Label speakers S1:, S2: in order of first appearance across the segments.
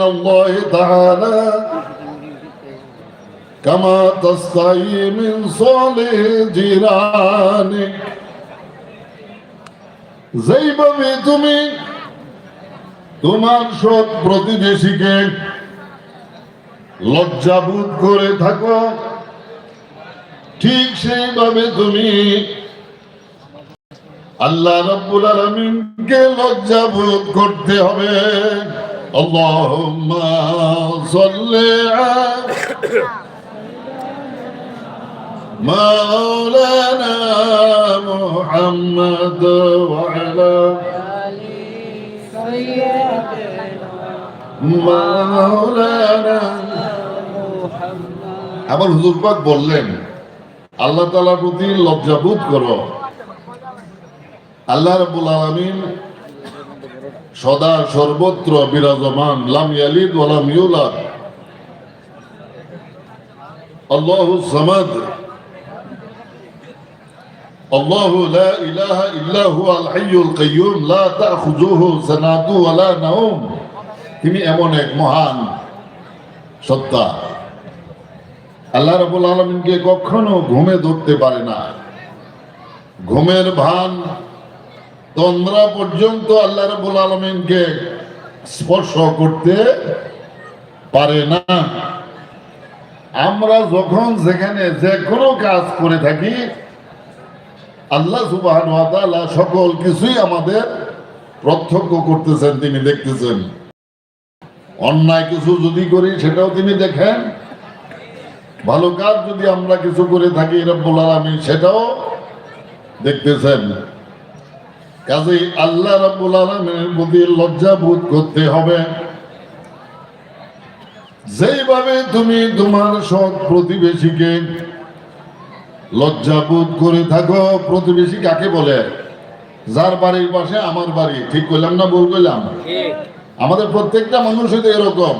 S1: الله تعالى كما تستحي من صالح جيرانك যেইভাবে তুমি তোমার সৎ প্রতিবেশীকে লজ্জাবোধ করে থাকো ঠিক সেইভাবে তুমি আল্লাহ রাব্বুল আলামিনকে লজ্জাবোধ করতে হবে আল্লাহুম্মা সাল্লি আলা مولانا محمد وعلى مولانا আবার হুজুর পাক বললেন আল্লাহ তাআলার প্রতি লজ্জাবোধ করো আল্লাহ রাব্বুল আলামিন সদা সর্বত্র বিরাজমান লাম ইয়ালিদ ওয়া লাম ইউলাদ আল্লাহু সামাদ الله لا إله إلا هو الحي القيوم لا تأخذه سنة ولا نوم তিনি এমন এক মহান সত্তা আল্লাহ রাবুল আলমিনকে কখনো ঘুমে ধরতে পারে না ঘুমের ভান তন্দ্রা পর্যন্ত আল্লাহ রাবুল আলমিনকে স্পর্শ করতে পারে না। আমরা যখন যেখানে যে কোনো কাজ করে থাকি, আল্লাহ সুবাহ সকল কিছুই আমাদের প্রত্যক্ষ করতেছেন, তিনি দেখতেছেন। অন্যায় কিছু যদি করি, সেটাও তিনি দেখেন। ভালো কাজ যদি আমরা কিছু করে থাকি, রব্বুল আলমী সেটাও দেখতেছেন। কাজেই আল্লাহ রব্বুল আলমের প্রতি লজ্জা বোধ করতে হবে। যেইভাবে তুমি তোমার সৎ প্রতিবেশীকে লজ্জাবোধ করে থাকো প্রতিবেশী কাকে বলে? যার বাড়ির পাশে আমার বাড়ি ঠিক করলাম না ভুল করলাম আমাদের প্রত্যেকটা মানুষ তো এরকম।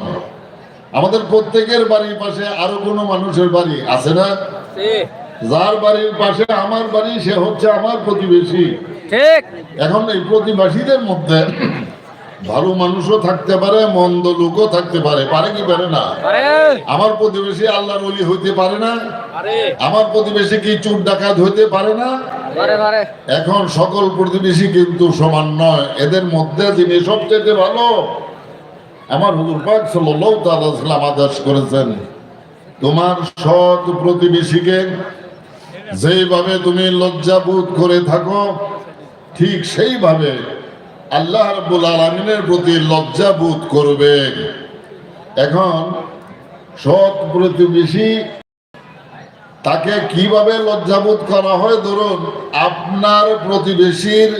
S1: আমাদের প্রত্যেকের বাড়ির পাশে আরও কোনো মানুষের বাড়ি আছে না? যার বাড়ির পাশে আমার বাড়ি সে হচ্ছে আমার প্রতিবেশী।
S2: ঠিক।
S1: এখন এই প্রতিবেশীদের মধ্যে ভালো মানুষও থাকতে পারে মন্দ লোকও থাকতে পারে। পারে কি পারে না? আমার প্রতিবেশী আল্লাহর অলি হইতে পারে না। আমার প্রতিবেশী কি চুর ডাকাত হইতে পারে না? এখন সকল প্রতিবেশী কিন্তু সমান নয়। এদের মধ্যে যিনি সবচেয়ে ভালো আমার হুজুর পাক সাল্লাল্লাহু তাআলা আদেশ করেছেন তোমার সৎ প্রতিবেশীকে যেইভাবে তুমি লজ্জাবোধ করে থাকো, ঠিক সেইভাবে আল্লাহ রাব্বুল আলামিনের প্রতি লজ্জাবোধ করবে। এখন সৎ প্রতিবেশী, তাকে কীভাবে লজ্জাবোধ করা হয়? ধরুন, আপনার প্রতিবেশীর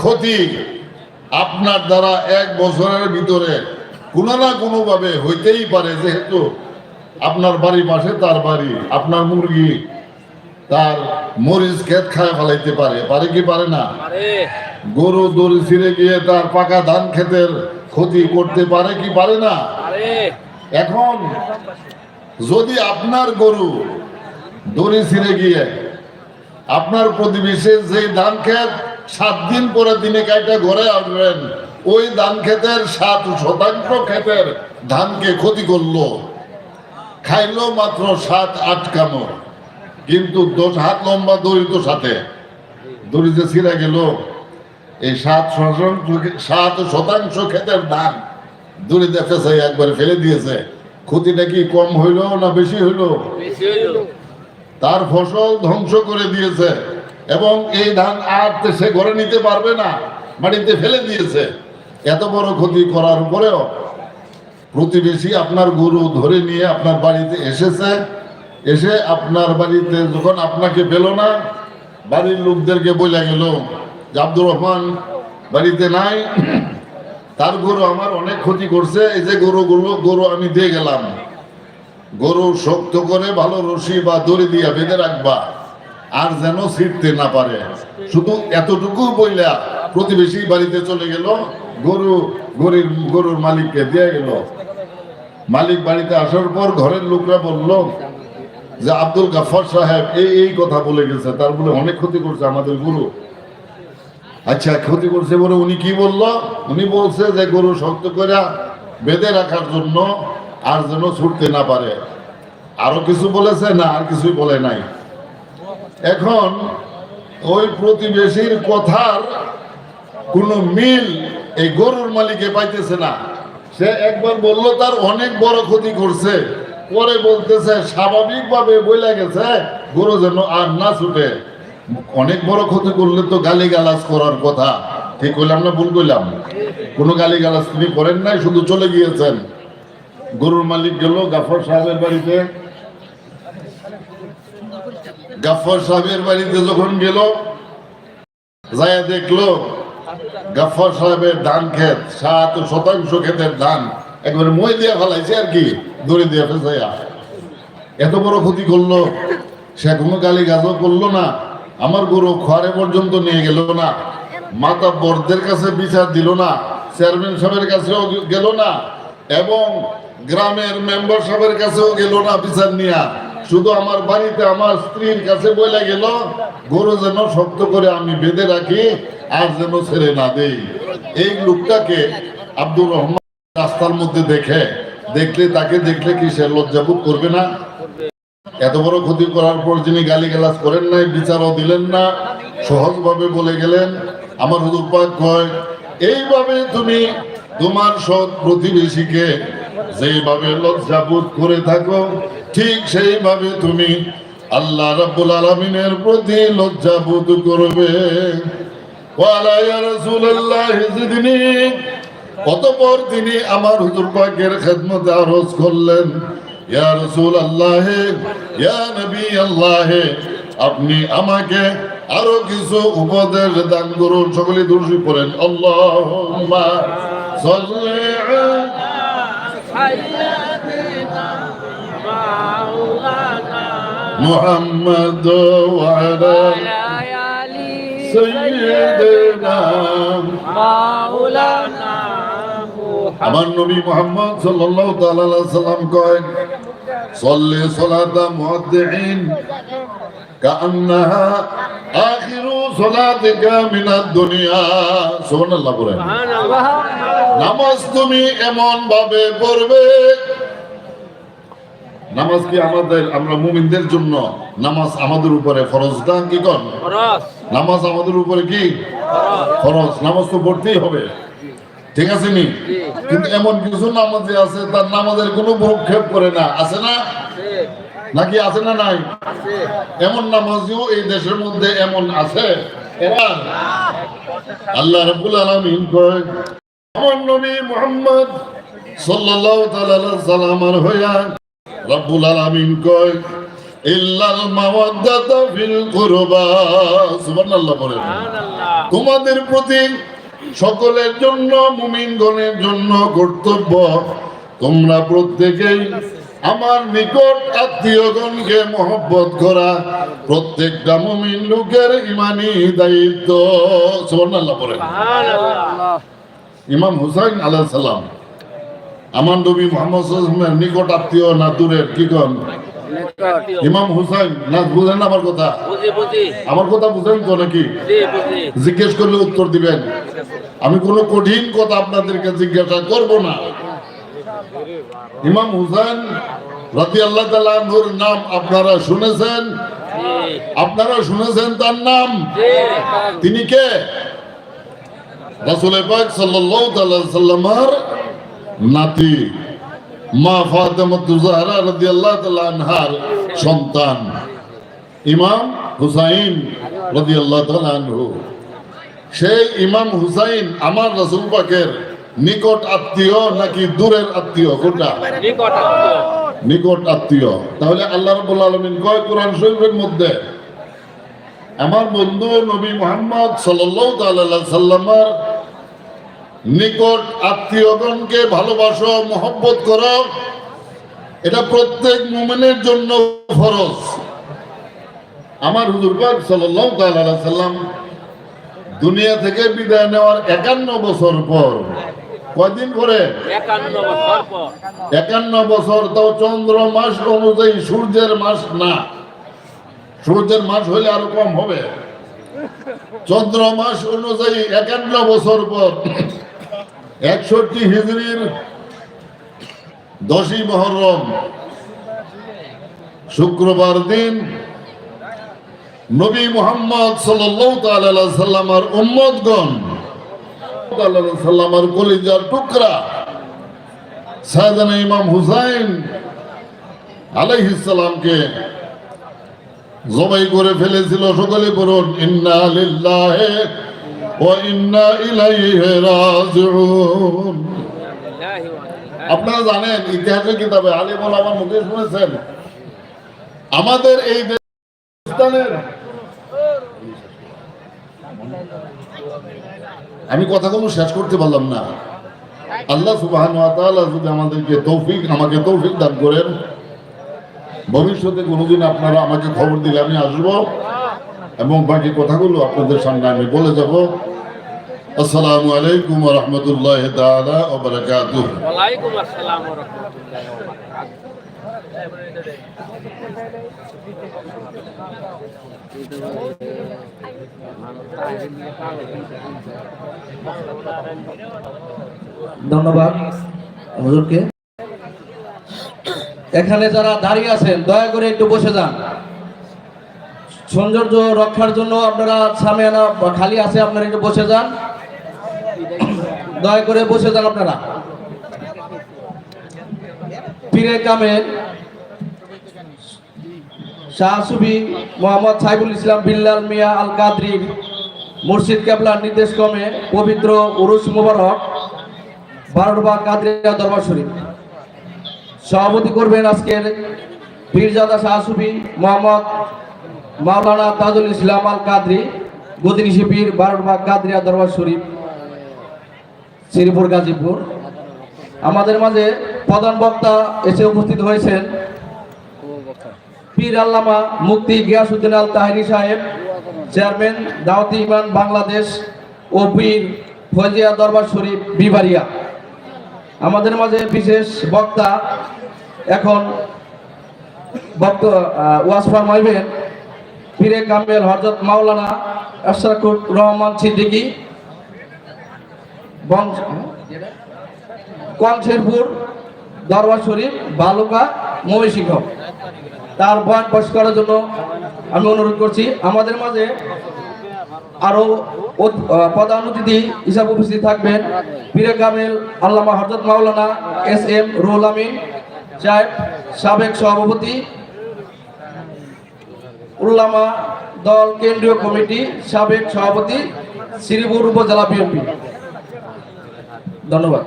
S1: ক্ষতি আপনার দ্বারা এক বছরের ভিতরে কোনো না কোনো ভাবে হইতেই পারে, যেহেতু আপনার বাড়ি পাশে তার বাড়ি, আপনার মুরগি তার মরিচ ক্ষেত খায় ফেলাইতে পারে। পারে কি পারে না? গরু দড়ি ছিঁড়ে গিয়ে তার পাকা ধান ক্ষেতের ক্ষতি করতে পারে কি পারে না? এখন যদি আপনার গরু দড়ি ছিঁড়ে গিয়ে আপনার প্রতিবেশীর যে ধান ক্ষেত সাত দিন পরে দিনে কাইটা ঘরে আসবেন ওই ধান ক্ষেতের সাত শতাংশ ক্ষেতের ধানকে ক্ষতি করল। খাইলো মাত্র সাত আট কামড়। কিন্তু দশ হাত লম্বা দড়ি তো সাথে। দড়ি যে ছিঁড়ে গেল এই সাত শতাংশ সাত শতাংশ ক্ষেতের ধান দড়িতে ফেসে একবার ফেলে দিয়েছে। ক্ষতি নাকি কম হইল না বেশি হইল?
S2: বেশি হইল।
S1: তার ফসল ধ্বংস করে দিয়েছে এবং এই ধান আর সে ঘরে নিতে পারবে না মাটিতে ফেলে দিয়েছে। এত বড় ক্ষতি করার পরেও প্রতিবেশী আপনার গরু ধরে নিয়ে আপনার বাড়িতে এসেছে। এসে আপনার বাড়িতে যখন আপনাকে পেল না, বাড়ির লোকদেরকে বলে গেল যে আব্দুর রহমান বাড়িতে নাই, তার গরু আমার অনেক ক্ষতি করছে, এই যে গরু গরু গরু আমি দিয়ে গেলাম। গরু শক্ত করে ভালো রশি বা দড়ি দিয়ে বেঁধে রাখবা, আর যেন ছিটতে না পারে। শুধু এতটুকু বইলা প্রতিবেশী বাড়িতে চলে গেল, গরু, গরির, গরুর মালিককে দিয়ে গেল। মালিক বাড়িতে আসার পর ঘরের লোকরা বলল যে আব্দুল গাফর সাহেব এই এই কথা বলে গেছে, তার বলে অনেক ক্ষতি করছে আমাদের গরু। আচ্ছা ক্ষতি করছে বলে উনি কি বলল? উনি বলছে যে গরু শক্ত করে বেঁধে রাখার জন্য আর যেন ছুটতে না পারে। আরও কিছু বলেছে? না, আর কিছুই বলে নাই। এখন ওই প্রতিবেশীর কথার কোনো মিল এই গরুর মালিকে পাইতেছে না। সে একবার বলল, তার অনেক বড় ক্ষতি করছে। পরে বলতেছে, স্বাভাবিকভাবে বইলা গেছে, গরু যেন আর না ছুটে। অনেক বড় ক্ষতি করলে তো গালি গালাজ করার কথা। ঠিক করলাম না ভুল করলাম কোনো গালি গালাজ তিনি করেন নাই, শুধু চলে গিয়েছেন। গরুর মালিক গেল গাফর সাহেবের বাড়িতে। গাফর সাহেবের বাড়িতে যখন গেল যায় দেখল, গাফর সাহেবের ধান ক্ষেত, সাত শতাংশ ক্ষেতের ধান, একবারে মই দিয়ে ফেলাইছে আর কি। দড়ি দিয়ে এত বড় ক্ষতি করল, সে কোনো গালি গাজও করল না, আমার গরু খোয়ারে পর্যন্ত নিয়ে গেল না, মাতা বরদের কাছে বিচার দিল না, চেয়ারম্যান সাহেবের কাছেও গেল না, এবং গ্রামের মেম্বার সাহেবের কাছেও গেল না বিচার নিয়া। শুধু আমার বাড়িতে আমার স্ত্রীর কাছে বলে গেল, গরু যেন শক্ত করে আমি বেঁধে রাখি, আর যেন ছেড়ে না দেই। এই লোকটাকে আব্দুর রহমান রাস্তার মধ্যে দেখে দেখলে, তাকে দেখলে কি সে লজ্জাবোধ করবে না? এত বড় ক্ষতি করার পর যিনি গালি গালাজ করেন নাই, বিচারও দিলেন না, সহজভাবে বলে গেলেন, আমার হুজুর পাক কয়, এইভাবে তুমি তোমার সৎ প্রতিবেশীকে যেইভাবে লজ্জাবোধ করে থাকো, ঠিক সেইভাবে তুমি আল্লাহ রাব্বুল আলামিনের প্রতি লজ্জাবোধ করবে। ওয়ালা ইয়া রাসূলুল্লাহ জিদনি অতঃপর তিনি আমার হুজুর পাকের খেদমতে আরজ করলেন ইয়া রাসূল আল্লাহ ইয়া নবী আল্লাহ আপনি আমাকে আরও কিছু উপদেশ দান করুন। সকলে দুরুশি পড়েন। আল্লাহুম্মা সাল্লি মুহাম্মদ ওয়া আলা সাইয়্যিদিনা আমার নবী মোহাম্মদ সাল্লাল্লাহু তাআলা সাল্লাম কয় সল্লি সালাতা মুআদ্দিন কাআন্নাহা আখিরু সালাতিকা মিনাদ দুনিয়া। সুবহানাল্লাহ নামাজ তুমি এমন ভাবে পড়বে। নামাজ কি আমাদের আমরা মুমিনদের জন্য নামাজ আমাদের উপরে ফরজ দান কি কন? নামাজ আমাদের উপরে কি? ফরজ। নামাজ তো পড়তেই হবে। ঠিক আছে নি? কিন্তু এমন কিছু নামাজি আছে তার নামাজের কোনো ভ্রুক্ষেপ করে না। আছে না? নাকি আছে না নাই? এমন নামাজিও এই দেশের মধ্যে এমন আছে। এরা আল্লাহ রাব্বুল আলামিন কয় আমার নবী মুহাম্মদ সাল্লাল্লাহু তাআলা হইয়া রাব্বুল আলামিন কয় ইল্লাল মাওয়াদ্দাতা ফিল কুরবা। সুবহানাল্লাহ বলেন। তোমাদের প্রতি সকলের জন্য মুমিনগণের জন্য কর্তব্য। তোমরা প্রত্যেকেই আমার নিকট আত্মীয়গণকে মহব্বত করা। প্রত্যেকটা মুমিন লোকের ইমানি দায়িত্ব। সুবহানাল্লাহ বলেন ইমাম হুসাইন আলাইহিস সালাম। আমার নবী মোহাম্মদ সাল্লাল্লাহু নিকট আত্মীয় না দূরের কি কোন? ইমাম হুসাইন না বুঝেন আমার কথা? আমার কথা বুঝেন তো নাকি? জিজ্ঞেস করলে উত্তর দিবেন। আমি কোনো কঠিন কথা আপনাদেরকে জিজ্ঞাসা করব না। ইমাম হুসাইন রাতি আল্লাহ তালুর নাম আপনারা শুনেছেন? আপনারা শুনেছেন তার নাম? তিনি কে? রাসুল পাক সাল্লামার নাতি মা আনহার সন্তান। ইমাম হুসাইন রাদিয়াল্লাহু তাআলা আনহু। সেই ইমাম হুসাইন আমার রাসূল পাকের নিকট আত্মীয় নাকি দূরের আত্মীয়? কোনটা? নিকট আত্মীয়। তাহলে আল্লাহ রাব্বুল আলামিন কয় কোরআন শরীফের মধ্যে? আমার বন্ধু নবী মুহাম্মদ সাল্লামের নিকট আত্মীয়গণকে ভালোবাসো মহব্বত করো। এটা প্রত্যেক মুমিনের জন্য ফরজ। আমার হুজুর পাক সাল্লাম দুনিয়া থেকে বিদায় নেওয়ার একান্ন বছর পর। কয়দিন পরে। একান্ন বছর তাও চন্দ্র মাস অনুযায়ী সূর্যের মাস না। সূর্যের মাস হলে আরও কম হবে। চন্দ্র মাস অনুযায়ী একান্ন বছর পর। একষট্টি হিজড়ির দশই মহরম। শুক্রবার দিন নবী মোহাম্মদ সাল্লামের উম্মদগণ সাল্লামার কলিজার টুকরা, সায়দানা ইমাম হুসাইন আলাইহিসালামকে জবাই করে ফেলেছিল, সকলে বলুন, ইন্না লিল্লাহি ওয়া ইন্না ইলাইহি রাজিউন। আপনারা জানেন, ইতিহাসের কিতাবে আলিমুল আমার মুখে শুনেছেন, আমাদের এই পাকিস্তানের আমি কথাগুলো শেষ করতে পারলাম না। আল্লাহ সুবাহান যদি আমাদেরকে তৌফিক আমাকে তৌফিক দান করেন। ভবিষ্যতে কোনোদিন আপনারা আমাকে খবর দিলে আমি আসব এবং বাকি কথাগুলো আপনাদের সামনে আমি বলে যাব। আসসালামু আলাইকুম রহমতুল্লাহ তাআলা
S3: ধন্যবাদ হুজুরকে। এখানে যারা দাঁড়িয়ে আছেন, দয়া করে একটু বসে যান। সৌন্দর্য রক্ষার জন্য আপনারা সামনে আনা খালি আছে, আপনারা একটু বসে যান। দয়া করে বসে যান আপনারা। পীরে কামের শাহ সুবি মোহাম্মদ সাইবুল ইসলাম বিল্লাল মিয়া আল কাদরির মুর্শিদ কেবলার নির্দেশ ক্রমে পবিত্র উরুস মুবারক বারোরবাগ কাদরিয়া দরবার শরীফ। সভাপতি করবেন আজকের পীরজাদা শাহসুবি মোহাম্মদ মাওলানা তাজুল ইসলাম আল কাদরি গদিনী শিবির বারোরবাগ কাদরিয়া দরবার শরীফ, শ্রীপুর গাজীপুর। আমাদের মাঝে প্রধান বক্তা এসে উপস্থিত হয়েছেন পীর আল্লামা মুক্তি গিয়াসুদ্দিন আল তাহিরি সাহেব, চেয়ারম্যান দাওয়াতি ইমান বাংলাদেশ ও পীর ফজিয়া দরবার শরীফ বিবারিয়া আমাদের মাঝে বিশেষ বক্তা এখন বক্ত ওয়াজ ফরমাইবেন পীরে কামেল হজরত মাওলানা আশরাকুর রহমান সিদ্দিকী, বংশ কোয়াংশেরপুর দরবার শরীফ বালুকা মহিষিংহ তার বয়ান পাশ করার জন্য আমি অনুরোধ করছি। আমাদের মাঝে আরও প্রধান অতিথি হিসাবে উপস্থিত থাকবেন। পীরে কামেল আল্লামা হজরত মাওলানা এস এম রুহুল আমিন সাহেব, সাবেক সভাপতি উল্লামা দল কেন্দ্রীয় কমিটি, সাবেক সভাপতি, শ্রীপুর উপজেলা বিএনপি। ধন্যবাদ।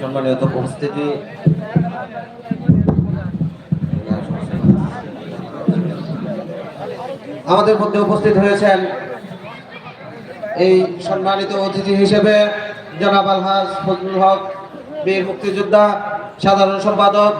S4: সম্মানিত উপস্থিতি। আমাদের মধ্যে উপস্থিত হয়েছেন এই সম্মানিত অতিথি হিসেবে জনাব আলহাজ ফজলুল হক, বীর মুক্তিযোদ্ধা, সাধারণ সম্পাদক